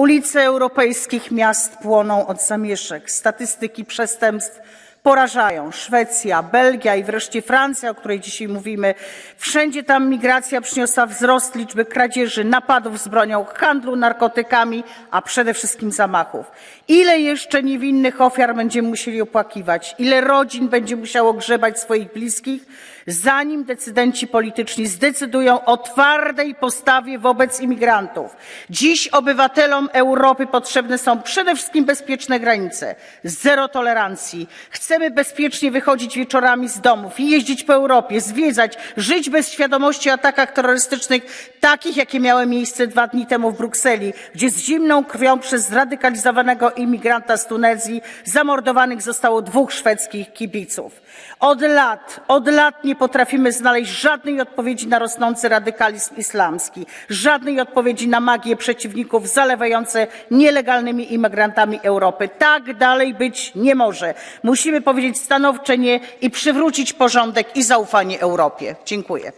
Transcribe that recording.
Ulice europejskich miast płoną od zamieszek. Statystyki przestępstw porażają. Szwecja, Belgia i wreszcie Francja, o której dzisiaj mówimy. Wszędzie tam migracja przyniosła wzrost liczby kradzieży, napadów z bronią, handlu narkotykami, a przede wszystkim zamachów. Ile jeszcze niewinnych ofiar będziemy musieli opłakiwać? Ile rodzin będzie musiało grzebać swoich bliskich, zanim decydenci polityczni zdecydują o twardej postawie wobec imigrantów? Dziś obywatelom Europy potrzebne są przede wszystkim bezpieczne granice, zero tolerancji. Chcemy bezpiecznie wychodzić wieczorami z domów i jeździć po Europie, zwiedzać, żyć bez świadomości o atakach terrorystycznych, takich jakie miały miejsce dwa dni temu w Brukseli, gdzie z zimną krwią przez zradykalizowanego imigranta z Tunezji zamordowanych zostało dwóch szwedzkich kibiców. Od lat, od lat nie potrafimy znaleźć żadnej odpowiedzi na rosnący radykalizm islamski, żadnej odpowiedzi na magię przeciwników zalewające nielegalnymi imigrantami Europy. Tak dalej być nie może. Powiedzieć stanowcze nie i przywrócić porządek i zaufanie Europie. Dziękuję.